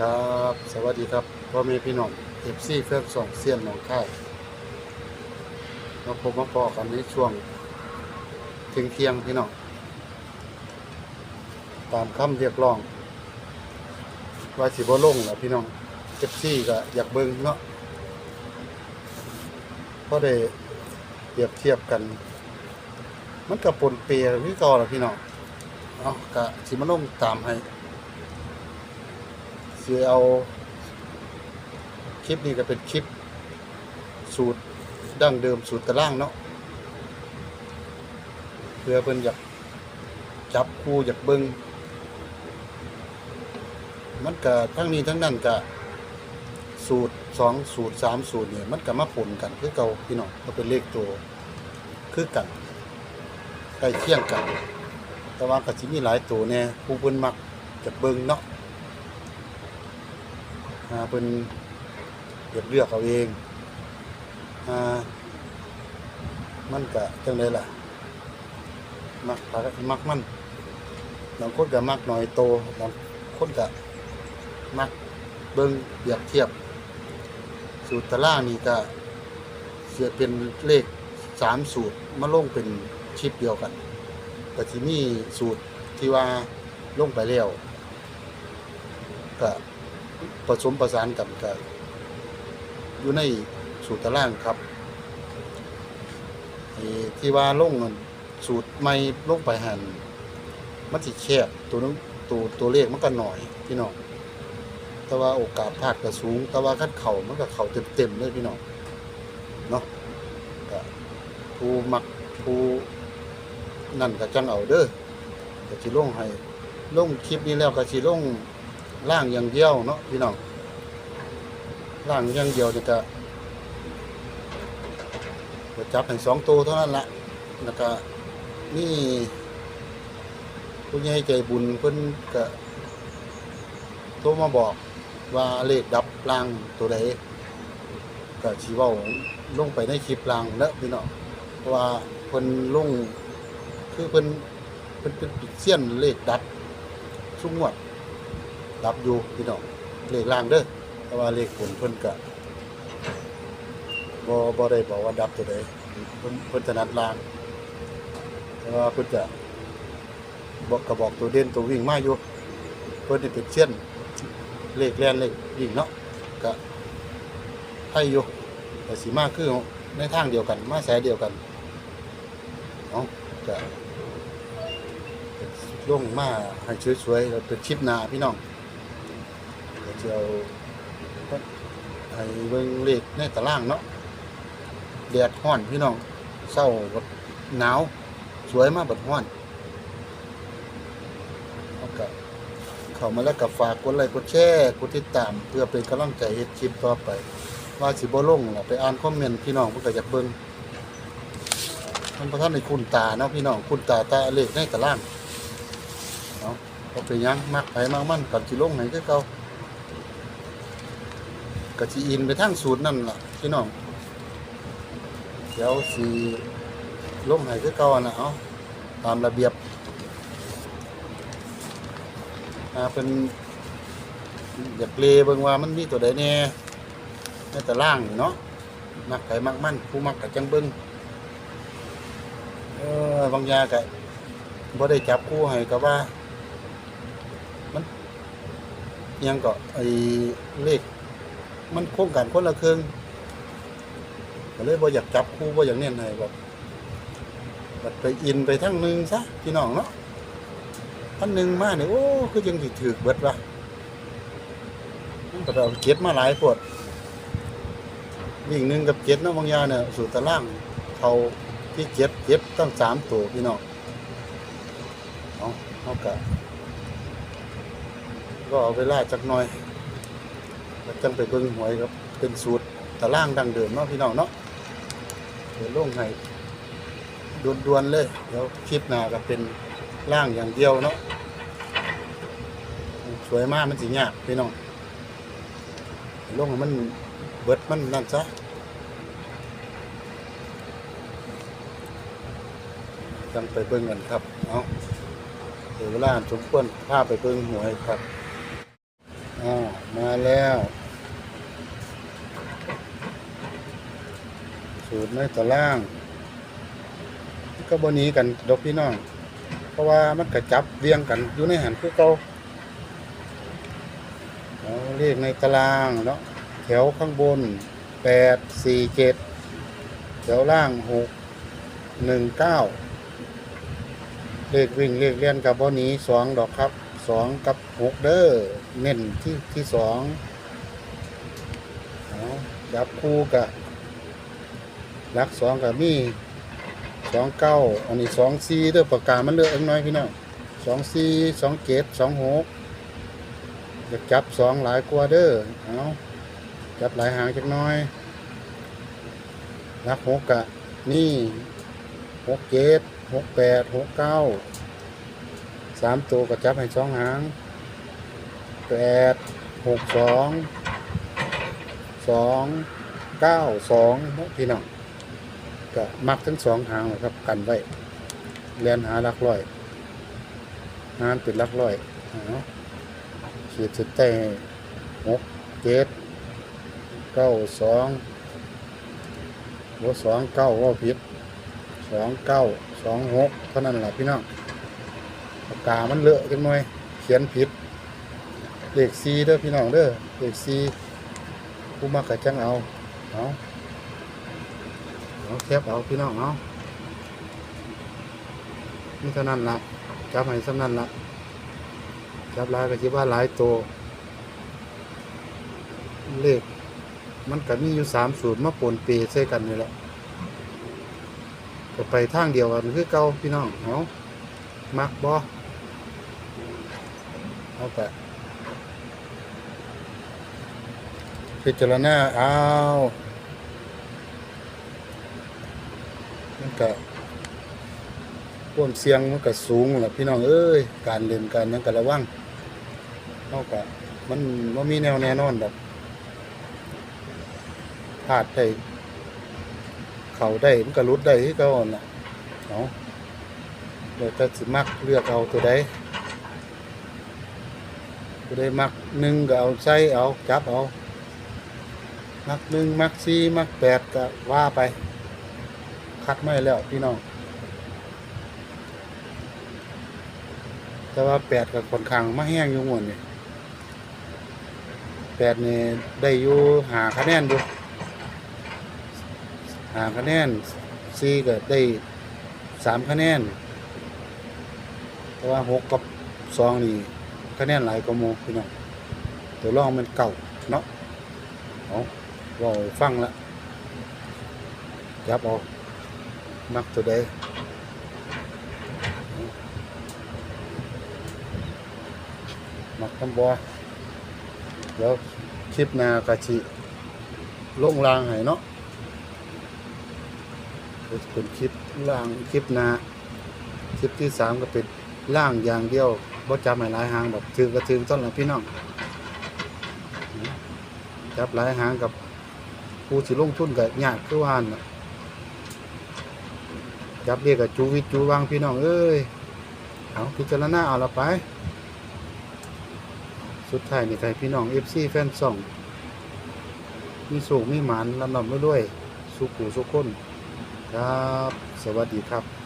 ครับสวัสดีครับพ่อแม่พี่น้องเอฟซีเฟิร์สองเซียนหนองค่ายมาพบมาพอกันในช่วงเทียงเที่ยงพี่น้องตามคำเรียกร้องว่าสิบ่ลงแล้วพี่น้องเอฟซีก็อยากเบิ่งเนาะก็ได้เปรียบเทียบกัน มันกับปนเปียพี่ก่อล่ะพี่น้องเอากะสิมาลงตามให้ คือเอาคลิปนี้ก็เป็นคลิป สูตรดั้งเดิมสูตรตะล่างเนาะเพื่อเพิ่นอยากจับคู่อยากเบิงมันก็ทั้งนี้ทั้งนั้นก็สูตรสองสูตรสามสูตรเนี่ยมันก็มาผลกันคือเก่าพี่น้องก็เป็นเลขตัวคือกันใกล้เคียงกัน แต่ว่าก็สิมีหลายตัวแน่ผู้เพิ่นมักจะเบิ่งเนาะ อ่าเป็นเลือกเลือกเอาเองอ่ามันก็จังไดล่ะ มักผักมักมันบางคนก็มักหน่อยโตบางคนก็มักเบิ่งเปรียบเทียบ สูตรตารางนี่ก็เสียเป็นเลขสามสูตรมาลงเป็นชิปเดียวกันก็ที่มีสูตรที่ว่าลงไปแล้วก็ ผสมประสานกันกับอยู่ในสูตรตารางครับที่ว่าลงสูตรไม่ลงไปหันมันสิแคบตัวนึงตัวตัวเลขมันก็หน่อยพี่น้องแต่ว่าโอกาสพลาดก็สูง แต่ว่าคันเข่ามันก็เข่าเต็มๆเลยพี่น้องเนาะผู้มักผู้นั่นก็จังเอาเด้อก็สิลงให้ลงคลิปนี้แล้วก็สิลง ล่างอย่างเดียวเนาะพี่น้องล่างอย่างเดียวนี่ก็จับให้สองตัวเท่านั้นละแล้วก็นี่ผู้ใหญ่ใจบุญเพิ่นก็โทรมาบอกว่าเลขดับล่างตัวใดก็ชีว่าลงไปในคลิปล่างแล้วพี่น้องเพราะว่าเพิ่นลงคือเพิ่นเพิ่นเป็นเสี้ยนเลขดับสุงวด รับอยู่พี่น้องเลขล่างเด้อแต่ว่าเลขผลเพิ่นก็บ่บ่ได้บอกว่าดับตัวใดเพิ่นเพิ่นถนัดล่างแต่ว่าเพิ่นจะบอกก็บอกตัวเด่นตัววิ่งมาอยู่เพิ่นนี่เป็นเช่นเลขแลนเลขวิ่งเนาะก็ให้อยู่แต่สีมาคือในทางเดียวกัน มาสายเดียวกันเนาะก็ลงมาให้สวยๆแล้วเป็นชิปนาพี่น้อง เดี๋ยวจะเอาให้เบิ่งเลขในตารางเนาะแดดห้อนพี่น้องเศร้าบัดหนาวสวยมากแบัดห้อนเอาก็เข้ามาแล้วก็ฝากกดไลค์กดแชร์กดติดตาม เพื่อเป็นกำลังใจเฮ็ดคลิปต่อไป ว่าสิบ่ลงล่ะไปอ่านคอมเมนต์พี่น้องเพิ่อยากเบิ่งมันบ่ทันได้คุ้นตาเนาะพี่น้องคุ้นตาตาเลขในตารางเนาะบ่เป็นยังมักไปมักมั่นกันสิลงให้คือเก่า ก็สิอินไปทางสูตรนั่นล่ะพี่น้องเดี๋ยวสีลงให้คือเก่านะเอาตามระเบียบอ่าเป็นอยากเลเบิ่งว่ามันมีตัวใดแน่ในแต่ล่างนี่เนาะมักไผมักมันผู้มักก็จังเบิ่งเออบางยางก็บ่ได้จับคู่ให้ก็ว่า มันยังก็ไอ้เลข มันโค้งกันคนละครึ่งก็เลยบ่อยากจับคู่บ่อยากเน้นให้แบบแบบไปอินไปทั้งหนึงซะพี่น้องเนาะท่านหนึ่งมาเนี่ยโอ้คือยังสิถือเบิดวะมันก็เอาเก็บมาหลายปวดวิ่งหนึ่งกับเจ็ดเนาะบางยาเนี่ยสู่ตารางเขาที่เจ็ดเจ็บตั้งสามตัวพี่น้องเอาเอากะก็เอาเวลาจักหน่อย แล้วจังไปเบิ่งหวยครับ เป็นสูตรตารางดังเดิมเนาะพี่น้องเนาะเดี๋ยวลงให้ด่วนๆเลย เดี๋ยวคลิปหน้าก็เป็นล่างอย่างเดียวเนาะสวยมากมันสิยากพี่น้องลงให้มันเบิดมันนั่นซะจังไปเบิ่งกันครับ เอาเดี๋ยวเวลาสมควรพาไปเบิ่งหวยครับ มาแล้ว สูตรในตาราง ก็บนี้กันดอกพี่น้อง เพราะว่ามันกระจับเรียงกันอยู่ในหันคือเก่าเอาเลขในตารางเนาะแถวข้างบนแปดสี่เจ็ดแถวล่างหกหนึ่งเก้าเลขวิ่งเลขเลียนกับบนี้สองดอกครับ สองกับหกเด้อเน้นที่ที่สองเอาจับคู่กับลักสองกับมีสองเก้าอันนี้สองสี่เด้อปากกามันเลือกเองน้อยพี่น้องสองสี่สองเจ็ดสองหกอยากจับสองหลายกว่าเด้อเอาจับหลายหางจักน้อยลักหกกะนี่หกเจ็ดหกแปดหกเก้า สามตัวก็จับให้สองหางแปดหกสองสองเก้าสองพี่น้องก็มักทั้งสองทางเลยครับกันไว้เรียนหาลักร้อยงานเป็นหลักร้อยเอาขีดสุดแต่หกเจ็ดเก้าสองว่าสองเก้าว่าผิดสองเก้าสองหกเท่านั้นแหละพี่น้อง กกามันเลอะจังหน่อย เขียนผิดเลขซีเด้อพี่น้องเด้อเลขซีผู้มักกะจังเอาเอาเอาแคบเอาพี่น้องเอานี่เท่านั้นละจับให้สำนั้นละจับลายก็คิดว่าหลายตัวเลขมันก็มีอยู่สามสูตรมาปนเปใส่กันนี่แหละก็ไปทางเดียวกันคือเก่าพี่น้องเอามักบอ เอาแต่พิจารณาเอามันก็ความเสียงมันก็สูงแหละพี่น้องเอ้ย การเล่นการยังก็ระวังเท่ากับมันว่ามีแนวแน่นอนแบบพลาดได้ เขาได้มันก็รุดได้ที่เก่าหั่นนะเอาเดี๋ยวจะสิมักเลือกเอาตัวใด ตัวใดมักหนึ่งก็เอาใส่เอาจับเอา มักหนึ่งมักสี่มักแปดก็ว่าไป คัดไม่แล้วพี่น้อง แต่ว่าแปดกับคนข้างมาแห้งอยู่หมดนี่แปดนี่ได้อยู่หาคะแนนอยู่หาคะแนนสี่ก็ได้สามคะแนนแต่ว่าหกกับสองนี่ คะแนนหลายกว่าโมพี่น้องตัวรองมันเก่าเนาะเอาเราฟังละยับเอามักตัวใดมักคำบอเดี๋ยวคลิปนากะชิลงรางให้เนาะเป็นคลิปล่างคลิปนาคลิปที่สามก็เป็นล่างอย่างเดียว บ่จำให้หลายหางแบบถือกระถือต้นละพี่น้องจับหลายหางกับผู้สิลงทุนกับยากคือวาหั่นน่ะจับเรียกกับจูวิจูวังพี่น้องเอ้ยเอาพิจารณาเอาละไป สุดท้ายนี่ใครพี่น้องเอฟซีแฟนส่องมีสูงมีหมานลำลำด้วย สุขุสุขคนครับ สวัสดีครับ